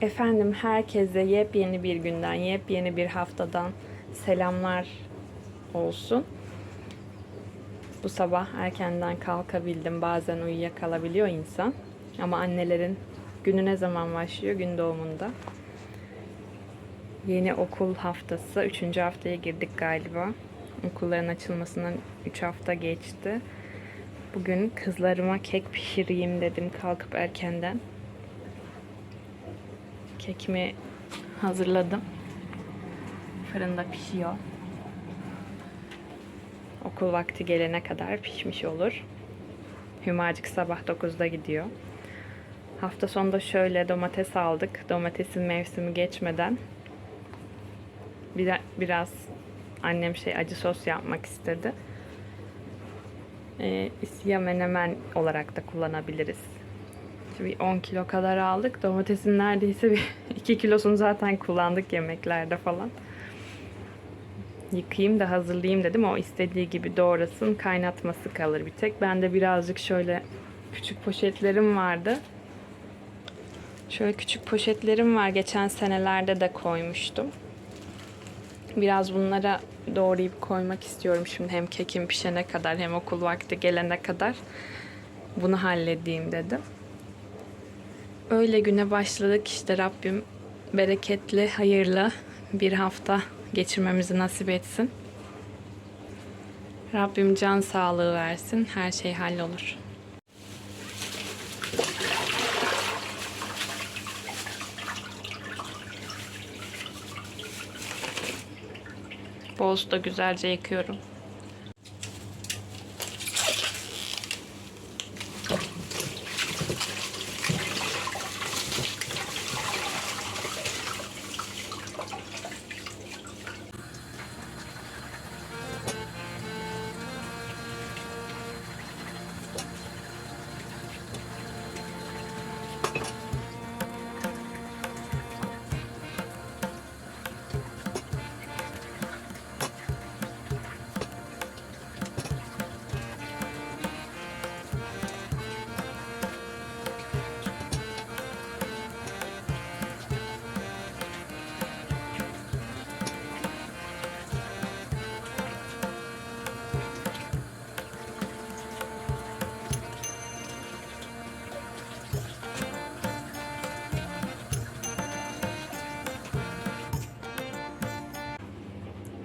Efendim herkese yepyeni bir günden, yepyeni bir haftadan selamlar olsun. Bu sabah erkenden kalkabildim. Bazen uyuyakalabiliyor insan. Ama annelerin günü ne zaman başlıyor? Gün doğumunda. Yeni okul haftası. Üçüncü haftaya girdik galiba. Okulların açılmasından 3 hafta geçti. Bugün kızlarıma kek pişireyim dedim kalkıp erkenden. Kekimi hazırladım. Fırında pişiyor. Okul vakti gelene kadar pişmiş olur. Hümacık sabah 9'da gidiyor. Hafta sonunda şöyle domates aldık. Domatesin mevsimi geçmeden bir- biraz annem şey acı sos yapmak istedi. Ee, ya menemen olarak da kullanabiliriz. İşte bir 10 kilo kadar aldık. Domatesin neredeyse bir 2 kilosunu zaten kullandık yemeklerde falan. Yıkayayım da hazırlayayım dedim. O istediği gibi doğrasın. Kaynatması kalır bir tek. Ben de birazcık şöyle küçük poşetlerim vardı. Şöyle küçük poşetlerim var. Geçen senelerde de koymuştum. Biraz bunlara doğrayıp koymak istiyorum şimdi. Hem kekim pişene kadar hem okul vakti gelene kadar. Bunu halledeyim dedim. Öyle güne başladık işte Rabbim bereketli, hayırlı bir hafta geçirmemizi nasip etsin. Rabbim can sağlığı versin. Her şey hallolur. Boğazı da güzelce yıkıyorum.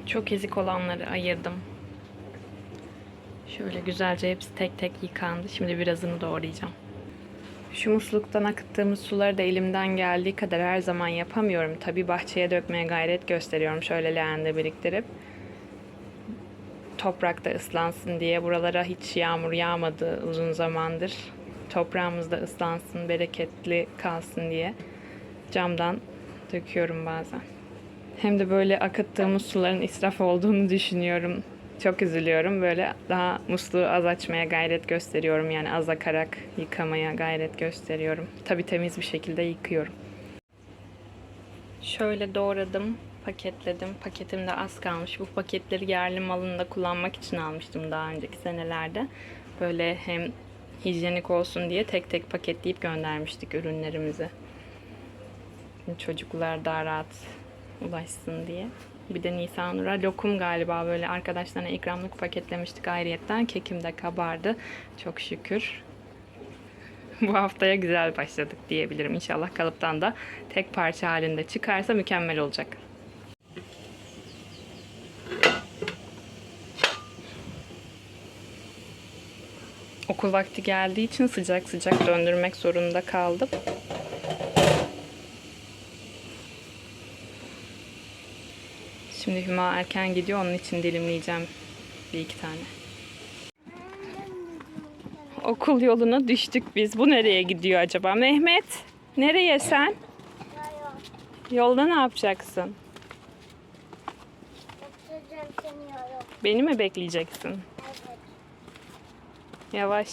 Çok ezik olanları ayırdım. Şöyle güzelce hepsi tek tek yıkandı. Şimdi birazını doğrayacağım. Şu musluktan akıttığımız suları da elimden geldiği kadar her zaman yapamıyorum. Tabi bahçeye dökmeye gayret gösteriyorum. Şöyle leğende biriktirip. Toprakta ıslansın diye. Buralara hiç yağmur yağmadı uzun zamandır. Toprağımız da ıslansın, bereketli kalsın diye. Camdan döküyorum bazen. Hem de böyle akıttığımız suların israf olduğunu düşünüyorum. Çok üzülüyorum. Böyle daha musluğu az açmaya gayret gösteriyorum. Yani az akarak yıkamaya gayret gösteriyorum. Tabii temiz bir şekilde yıkıyorum. Şöyle doğradım, paketledim. Paketimde az kalmış. Bu paketleri yerli malında kullanmak için almıştım daha önceki senelerde. Böyle hem hijyenik olsun diye tek tek paketleyip göndermiştik ürünlerimizi. Çocuklar daha rahat ulaşsın diye. Bir de Nisanur'a lokum galiba böyle arkadaşlarına ikramlık paketlemiştik ayrıyetten. Kekim de kabardı. Çok şükür. Bu haftaya güzel başladık diyebilirim. İnşallah kalıptan da tek parça halinde çıkarsa mükemmel olacak. Okul vakti geldiği için sıcak sıcak döndürmek zorunda kaldım. Şimdi Hüma erken gidiyor. Onun için dilimleyeceğim bir iki tane. Okul yoluna düştük biz. Bu nereye gidiyor acaba? Mehmet, nereye sen? Yolda ne yapacaksın? Beni mi bekleyeceksin? Evet. Yavaş.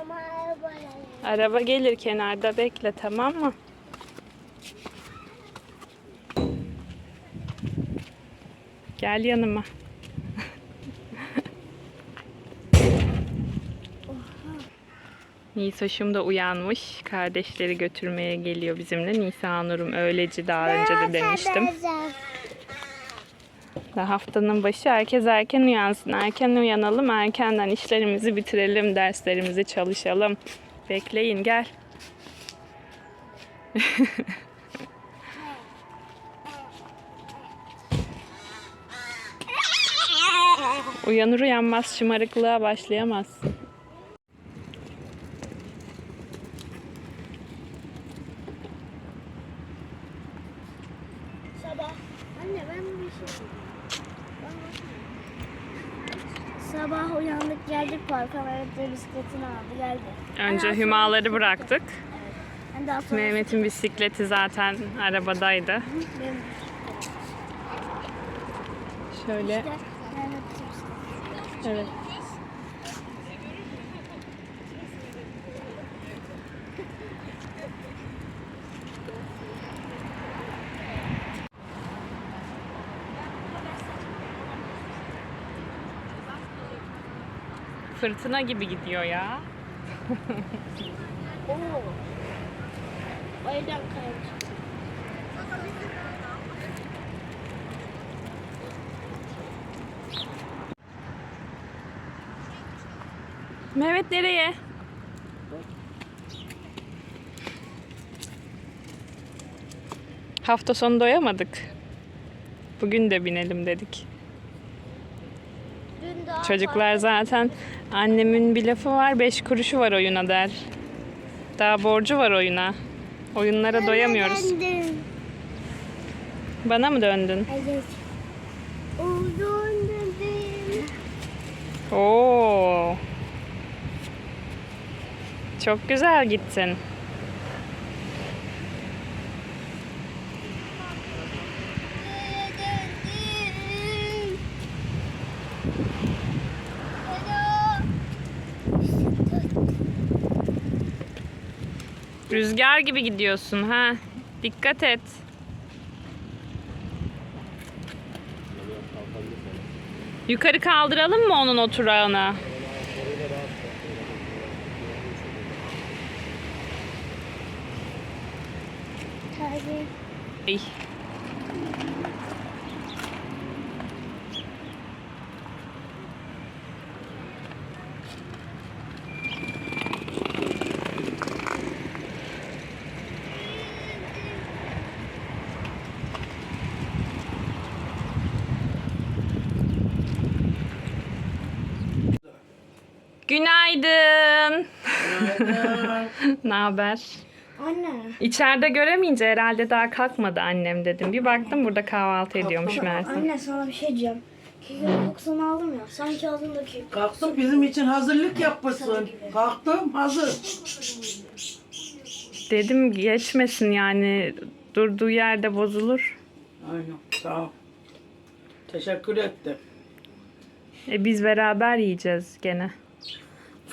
Ama arabayla. Araba gelir kenarda bekle tamam mı? Gel yanıma. Nisoş'um da uyanmış. Kardeşleri götürmeye geliyor bizimle. Nisa Nur'um öğleci daha önce de demiştim. Da haftanın başı herkes erken uyansın. Erken uyanalım, erkenden işlerimizi bitirelim, derslerimizi çalışalım. Bekleyin gel. Uyanır uyanmaz şımarıklığa başlayamaz. Sabah. Anne ben bir şey Sabah uyandık geldik parka Mehmet de bisikletini aldı geldi. Önce Ondan hümaları bıraktık. Daha sonra Mehmet'in bisikleti zaten arabadaydı. benim Şöyle, işte. Evet. Fırtına gibi gidiyor ya. Oo. O kaymış. Mehmet nereye? Hafta sonu doyamadık. Bugün de binelim dedik. Çocuklar zaten annemin bir lafı var, beş kuruşu var oyuna der. Daha borcu var oyuna. Oyunlara doyamıyoruz. Döndüm. Bana mı döndün? Evet. Döndüm. Oo. Çok güzel gittin. Rüzgar gibi gidiyorsun ha. Dikkat et. Yukarı kaldıralım mı onun oturağını? Tabii. Ay. Günaydın. ne haber? Anne. İçeride göremeyince herhalde daha kalkmadı annem dedim. Bir baktım burada kahvaltı ediyormuş meğerse. Anne sana bir şey diyeceğim. Kekik kokusunu aldım ya. Sanki ağzımdaki Kalktım bizim için hazırlık yapmışsın. Kalktım hazır. Dedim geçmesin yani durduğu yerde bozulur. Aynen sağ ol. Teşekkür ettim. E biz beraber yiyeceğiz gene.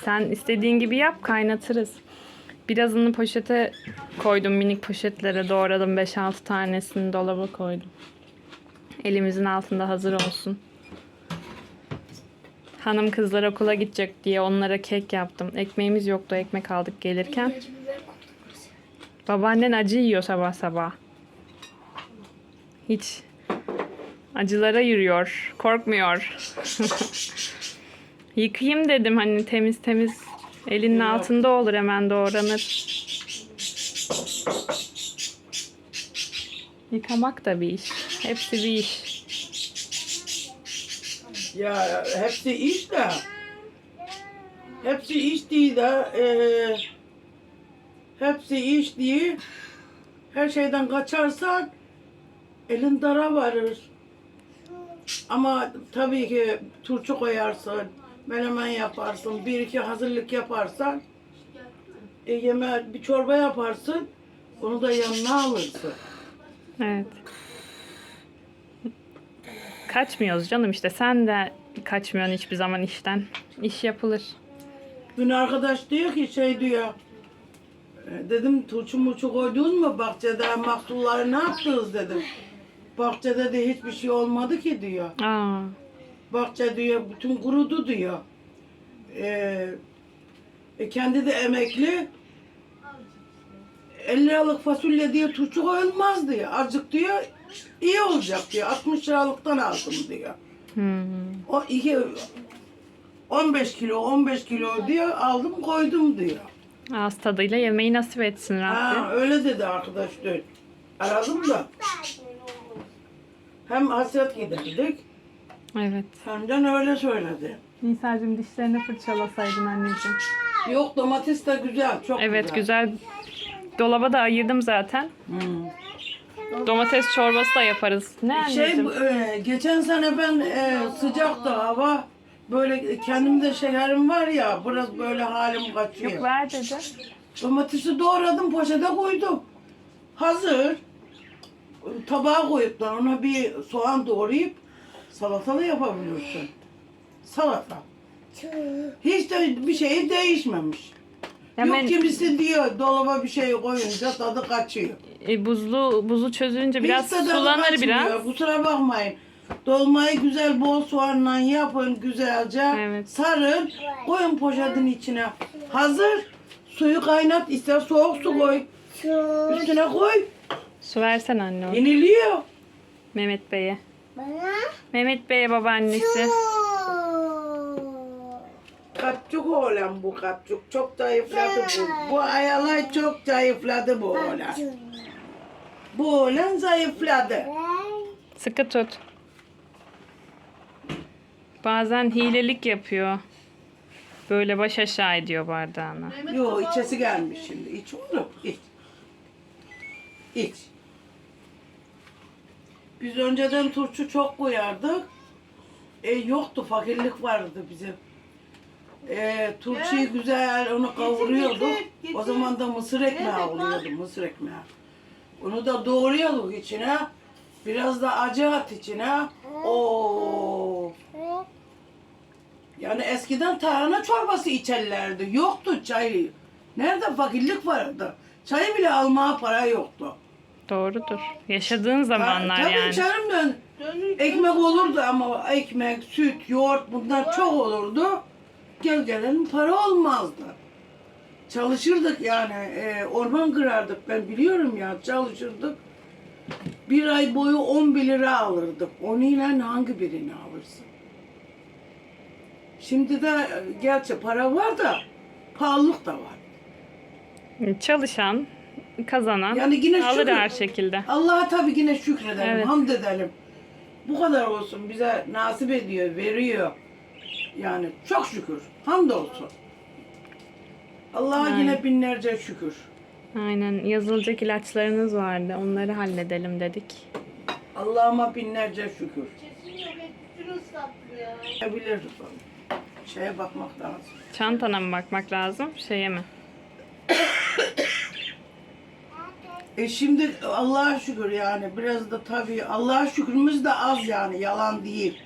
Sen istediğin gibi yap kaynatırız. Birazını poşete koydum minik poşetlere doğradım 5-6 tanesini dolaba koydum. Elimizin altında hazır olsun. Hanım kızlar okula gidecek diye onlara kek yaptım. Ekmeğimiz yoktu ekmek aldık gelirken. Babaannen acı yiyor sabah sabah. Hiç acılara yürüyor. Korkmuyor. Yıkayayım dedim hani temiz temiz elinin altında olur hemen doğranır. Yıkamak da bir iş. Hepsi bir iş. Ya hepsi iş de. Hepsi iş değil de. eee, hepsi iş değil. Her şeyden kaçarsan elin dara varır. Ama tabii ki turşu koyarsın, menemen yaparsın, bir iki hazırlık yaparsan, e, yeme bir çorba yaparsın, onu da yanına alırsın. Evet. Kaçmıyoruz canım işte. Sen de kaçmıyorsun hiçbir zaman işten. İş yapılır. Dün arkadaş diyor ki şey diyor. e, Dedim turşu murçu koydunuz mu bahçede mahsulları ne yaptınız dedim. Bahçede de hiçbir şey olmadı ki diyor. Aa. Bahçe diyor bütün kurudu diyor. Ee, E kendi de emekli. 50 liralık fasulye diye turşu koyulmaz diyor. Azıcık diyor iyi olacak diyor. 60 liralıktan aldım diyor. Hmm. O iki 15 kilo 15 kilo diyor aldım koydum diyor. Ağız tadıyla yemeği nasip etsin Rabbim. Ha, öyle dedi arkadaş dün. Aradım da. Hem hasret giderdik Evet. hem de öyle söyledi. Nisa'cığım dişlerini fırçalasaydın anneciğim. Yok domates de güzel çok Evet güzel. Dolaba da ayırdım zaten. Hmm. Domates çorbası da yaparız. Ne Şey anneciğim? e, geçen sene ben e, sıcaktı hava böyle kendimde şekerim var ya biraz böyle halim kaçıyor. Yok ver dedi. Domatesi doğradım poşete koydum. Hazır. Tabağa koyup da ona bir soğan doğrayıp salatalı yapabilirsin. Salata. Hiç de bir şey değişmemiş. Hemen Yok kimisi diyor dolaba bir şey koyunca tadı kaçıyor. e, buzlu buzu çözünce biraz Hiç tadı sulanır kaçmıyor, biraz. Kusura bakmayın. Dolmayı güzel bol soğanla yapın güzelce. Evet. Sarın. Koyun poşetin içine. Hazır. Suyu kaynat. ister soğuk su koy. Üstüne koy. Su versen anne. o. Yeniliyor. Mehmet Bey'e. Bana Mehmet Bey'e babaannesi. Kapçuk oğlan bu kapçuk. Çok zayıfladı bu. Bu ayalay çok zayıfladı bu oğlan. Bu oğlan zayıfladı. Sıkı tut. Bazen hilelik yapıyor. Böyle baş aşağı ediyor bardağını. Yo içesi gelmiş şimdi. İç oğlum. iç. İç. Biz önceden turşu çok koyardık. E, yoktu fakirlik vardı bizim. E, turşuyu güzel onu kavuruyorduk. O zaman da mısır ekmeği oluyordu mısır ekmeği. Onu da doğruyorduk içine. Biraz da acı at içine. Oo. Yani eskiden tarhana çorbası içerlerdi. Yoktu çay. Nerede fakirlik vardı? Çayı bile almaya para yoktu. Doğrudur. Yaşadığın zamanlar Tabii yani. canım ben ekmek olurdu ama ekmek, süt, yoğurt bunlar çok olurdu. Gel gelelim para olmazdı. Çalışırdık yani e, orman kırardık ben biliyorum ya çalışırdık. Bir ay boyu 11 lira alırdık. Onu ile hangi birini alırsın? Şimdi de e, gerçi para var da pahalılık da var. Çalışan, kazanan Yani yine alır şükür. her şekilde. Allah'a tabii yine şükredelim, Evet. hamd edelim. Bu kadar olsun bize nasip ediyor, veriyor. Yani çok şükür, hamdolsun. Allah'a Aynen. yine binlerce şükür. Aynen. Yazılacak ilaçlarınız vardı. Onları halledelim dedik. Allah'ıma binlerce şükür. Bilir şeye bakmak lazım. Çantana mı bakmak lazım? Şeye mi? E şimdi Allah'a şükür yani biraz da tabii Allah'a şükrümüz de az yani yalan değil.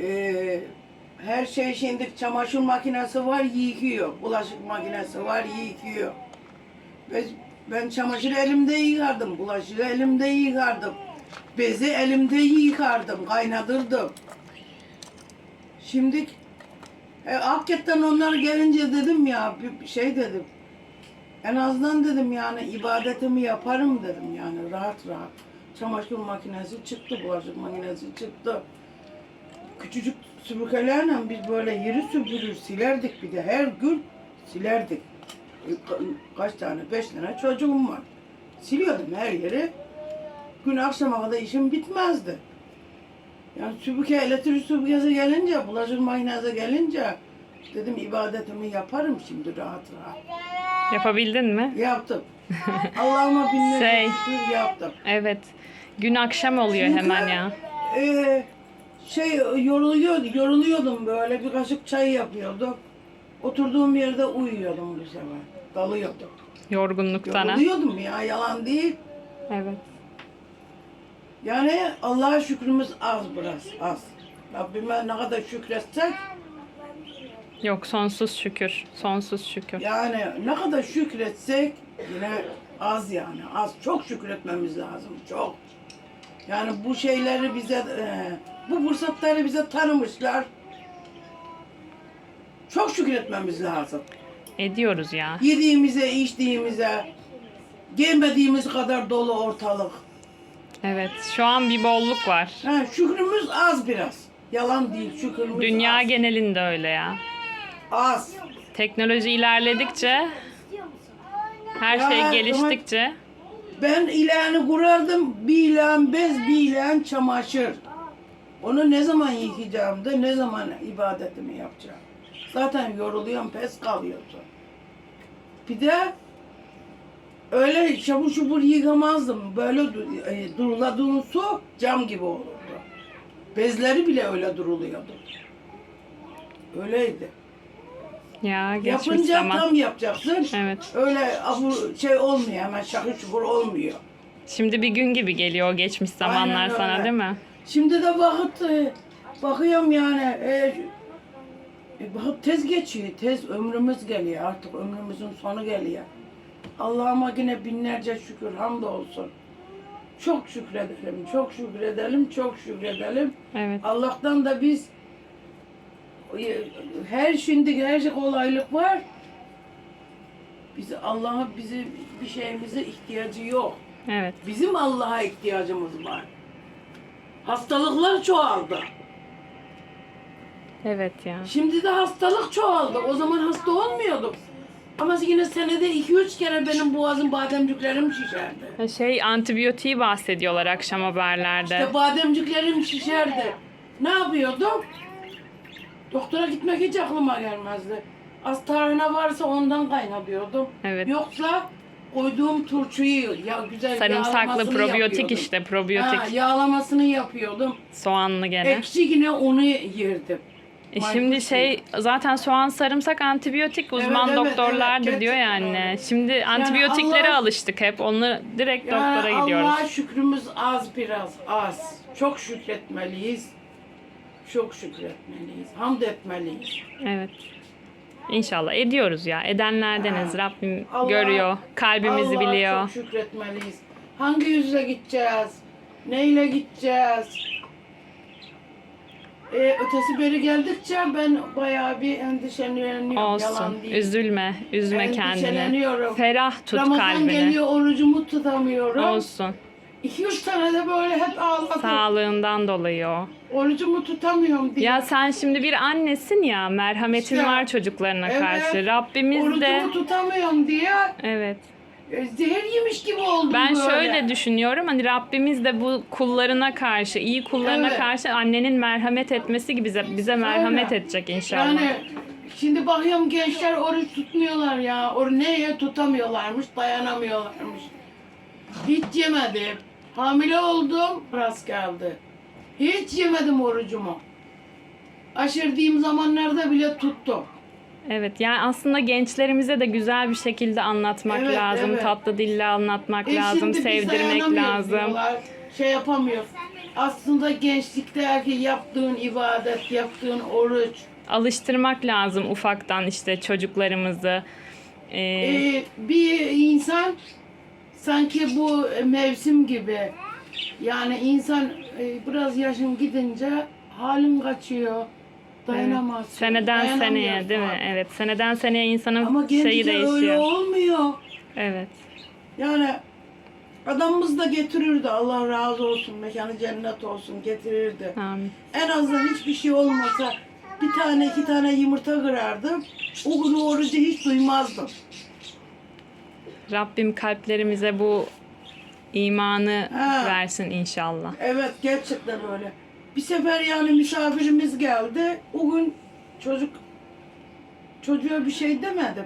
E, her şey şimdi çamaşır makinesi var yıkıyor. Bulaşık makinesi var yıkıyor. Ben, ben çamaşır elimde yıkardım. Bulaşığı elimde yıkardım. Bezi elimde yıkardım. Kaynatırdım. Şimdi e, hakikaten onlar gelince dedim ya bir şey dedim. En azından dedim yani ibadetimi yaparım dedim yani rahat rahat. Çamaşır makinesi çıktı, bulaşık makinesi çıktı. Küçücük süpürgelerle biz böyle yeri süpürür silerdik bir de her gün silerdik. E, ka- Kaç tane? Beş tane çocuğum var. Siliyordum her yeri. Gün akşama kadar işim bitmezdi. Yani süpürge, elektrik süpürgesi gelince, bulaşık makinesi gelince dedim ibadetimi yaparım şimdi rahat rahat. Yapabildin mi? Yaptım. Allah'ıma binlerce Şey. şükür yaptım. Evet. Gün akşam oluyor hemen ya. Ee, şey yoruluyor, yoruluyordum böyle bir kaşık çay yapıyordum. Oturduğum yerde uyuyordum bu sefer. Dalıyordum. Yorgunluktan ha. Yoruluyordum ya yalan değil. Evet. Yani Allah'a şükrümüz az biraz az. Rabbime ne kadar şükretsek Yok sonsuz şükür. Sonsuz şükür. yani ne kadar şükretsek yine az yani az. Çok şükretmemiz lazım çok. Yani bu şeyleri bize e, bu fırsatları bize tanımışlar. Çok şükretmemiz lazım. Ediyoruz ya. Yediğimize, içtiğimize, giymediğimiz kadar dolu ortalık. Evet. Şu an bir bolluk var. Ha, şükrümüz az biraz. Yalan değil, şükrümüz Dünya az. genelinde öyle ya. Az. Teknoloji ilerledikçe, her şey geliştikçe Ben ilanı kurardım, bir ilan bez, bir ilan çamaşır. Onu ne zaman yıkayacağım da ne zaman ibadetimi yapacağım. Zaten yoruluyorum, pes kalıyorsun. Bir de öyle şabur şubur yıkamazdım. Böyle e, duruladığın su cam gibi olurdu. Bezleri bile öyle duruluyordu. Öyleydi. Ya geçmiş Yapınca zaman. tam yapacaksın. Evet. Öyle abur şey olmuyor hemen şakır şukur olmuyor. Şimdi bir gün gibi geliyor o geçmiş zamanlar Aynen sana öyle. değil mi? Şimdi de vakit e, bakıyorum yani e, e, vakit tez geçiyor. Tez ömrümüz geliyor artık ömrümüzün sonu geliyor. Allah'ıma yine binlerce şükür hamdolsun. Çok şükredelim, çok şükredelim, çok şükredelim. Evet. Allah'tan da biz her şimdi her şey kolaylık var. Bizi Allah'a bizi bir şeyimize ihtiyacı yok. Evet. Bizim Allah'a ihtiyacımız var. Hastalıklar çoğaldı. Evet ya. Şimdi de hastalık çoğaldı. O zaman hasta olmuyorduk. Ama yine senede 2-3 kere benim boğazım bademciklerim şişerdi. Ha, Şey antibiyotiği bahsediyorlar akşam haberlerde. İşte bademciklerim şişerdi. Ne yapıyordum? Doktora gitmek hiç aklıma gelmezdi. Hastane varsa ondan kaynatıyordum. Evet. Yoksa koyduğum turşuyu ya güzel Sarımsaklı probiyotik yapıyordum. işte probiyotik. Ha, yağlamasını yapıyordum. Soğanlı gene. Ekşi yine onu yerdim. E şimdi değil. şey zaten soğan sarımsak antibiyotik uzman evet, doktorlar evet, da diyor ya gerçekten anne. öyle. Şimdi antibiyotiklere Allah- alıştık hep. Onu direkt Yani doktora gidiyoruz. Allah'a şükrümüz az biraz az. Çok şükretmeliyiz. Çok şükretmeliyiz. Hamd etmeliyiz. Evet. İnşallah ediyoruz ya. Edenlerdeniz. Ha. Rabbim Allah- görüyor. Kalbimizi Allah'a biliyor. çok şükretmeliyiz. Hangi yüzle gideceğiz? Neyle gideceğiz? Ee, ötesi beri geldikçe ben bayağı bir endişeleniyorum. Yalan Olsun. değil. Üzülme. Üzme kendini. Ferah tut Ramazan kalbini. geliyor orucumu tutamıyorum. Olsun. 2-3 tane de böyle hep ağladım. Sağlığından dolayı o. Orucumu tutamıyorum diye. Ya sen şimdi bir annesin ya. Merhametin İşte, var çocuklarına evet. karşı. Rabbimiz de Orucumu tutamıyorum diye evet. e, zehir yemiş gibi oldum Ben böyle. şöyle düşünüyorum. Hani Rabbimiz de bu kullarına karşı, iyi kullarına Evet. karşı annenin merhamet etmesi gibi bize, bize merhamet Öyle. edecek inşallah. Yani şimdi bakıyorum gençler oruç tutmuyorlar ya. Or neye tutamıyorlarmış, dayanamıyorlarmış. Hiç yemedim. Hamile oldum, rast geldi. Hiç yemedim orucumu. Aşırı zamanlarda bile tuttum. Evet yani aslında gençlerimize de güzel bir şekilde anlatmak Evet, lazım. evet. Tatlı dille anlatmak E lazım, şimdi biz sevdirmek dayanamıyoruz lazım. diyorlar, Şey yapamıyor. Aslında gençlikteki yaptığın ibadet, yaptığın oruç, Alıştırmak lazım ufaktan işte çocuklarımızı. Ee, Ee, bir insan sanki bu mevsim gibi yani insan e, biraz yaşın gidince halin kaçıyor dayanamaz. seneden seneye değil mi? Evet. Seneden seneye insanın Ama şeyi gençler öyle değişiyor. olmuyor. Evet. Yani adamımız da getirirdi Allah razı olsun mekanı cennet olsun getirirdi. Amin. En azından hiçbir şey olmasa bir tane iki tane yumurta kırardım. O gün orucu hiç duymazdım. Rabbim kalplerimize bu imanı Ha. versin inşallah. Evet gerçekten öyle. Bir sefer yani misafirimiz geldi. O gün çocuk çocuğa bir şey demedim.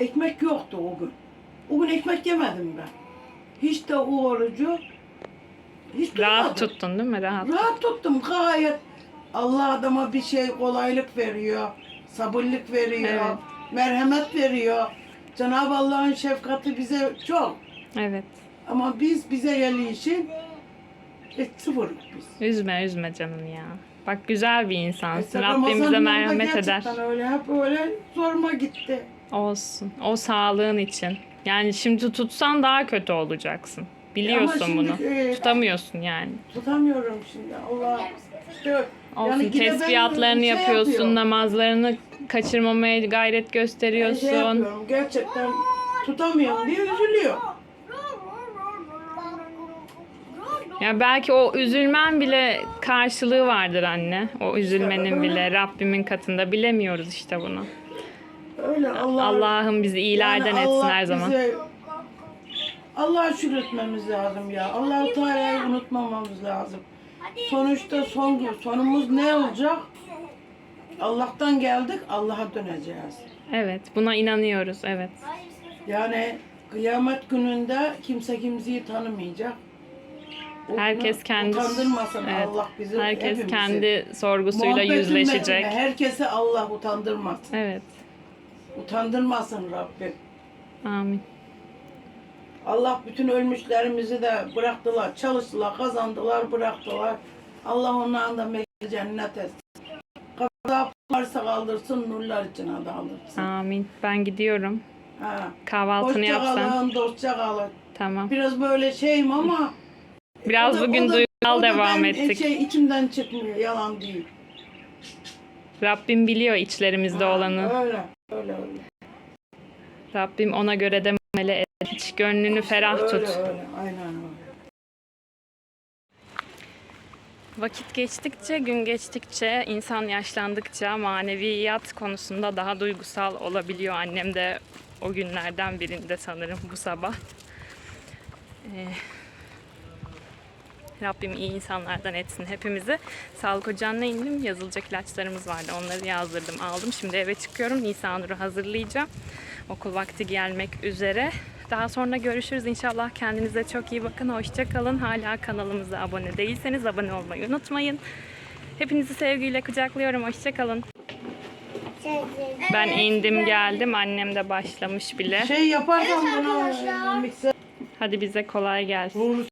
Ekmek yoktu o gün. O gün ekmek yemedim ben. Hiç de o orucu hiç tutmadım. Rahat tuttun değil mi? Rahat. Rahat tuttum gayet. Allah adama bir şey kolaylık veriyor. Sabırlık veriyor. Evet. Merhamet veriyor. Cenab-ı Allah'ın şefkati bize çok. Evet. Ama biz bize geldiği için e, sıfır biz. Üzme üzme canım ya. Bak güzel bir insansın. Mesela Rabbim bize Ramazan'dan da merhamet eder. gerçekten öyle hep öyle zoruma gitti. Olsun. O sağlığın için. Yani şimdi tutsan daha kötü olacaksın. Biliyorsun Ama şimdi, bunu. e, Tutamıyorsun yani. Tutamıyorum şimdi Allah. İşte, Olsun. yine ben Tesbihatlarını şey yapıyorsun, yapıyorum. namazlarını kaçırmamaya gayret Şey gösteriyorsun. yapıyorum, gerçekten tutamıyorum diye üzülüyor. Ya belki o üzülmen bile karşılığı vardır anne. O üzülmenin bile Rabbimin katında bilemiyoruz işte bunu. Öyle Allah Allah'ım bizi iyilerden Yani etsin Allah her zaman. bize- Allah'a şükretmemiz lazım ya. Allah-u Teala'yı unutmamamız lazım. Sonuçta son gün sonumuz ne olacak? Allah'tan geldik, Allah'a döneceğiz. Evet, buna inanıyoruz. Evet. Yani kıyamet gününde kimse kimseyi tanımayacak. Herkes kendi utandırmasın Evet. Allah bizi. Herkes hepimizi. kendi sorgusuyla Muhabbetin yüzleşecek. metnine Herkesi Allah utandırmasın. Evet. Utandırmasın Rabbim. Amin. Allah bütün ölmüşlerimizi de bıraktılar, çalıştılar, kazandılar, bıraktılar. Allah onların da mekanı cennet etsin. Kapıda varsa kaldırsın, nurlar içine daldırsın. Amin. Ben gidiyorum. Ha. Kahvaltını Hoşça yapsan. kalın, dostça kalın. Tamam. Biraz böyle şeyim ama Biraz o da- bugün o da- duygusal o da devam ben, ettik. Şey, içimden çıkmıyor, yalan değil. Rabbim biliyor içlerimizde olanı. Öyle, öyle, öyle. Rabbim ona göre de muamele et. Hiç gönlünü ferah Öyle, tut. öyle, aynen öyle. Vakit geçtikçe, gün geçtikçe, insan yaşlandıkça maneviyat konusunda daha duygusal olabiliyor. Annem de o günlerden birinde sanırım bu sabah. Ee, Rabbim iyi insanlardan etsin hepimizi. Sağlık ocağına indim. Yazılacak ilaçlarımız vardı. Onları yazdırdım, aldım. Şimdi eve çıkıyorum. Nisanur'u hazırlayacağım. Okul vakti gelmek üzere. Daha sonra görüşürüz inşallah. Kendinize çok iyi bakın. Hoşça kalın. Hala kanalımıza abone değilseniz abone olmayı unutmayın. Hepinizi sevgiyle kucaklıyorum. Hoşça kalın. Ben indim geldim. Annem de başlamış bile. Şey yaparsan bunu mikser Hadi bize kolay gelsin.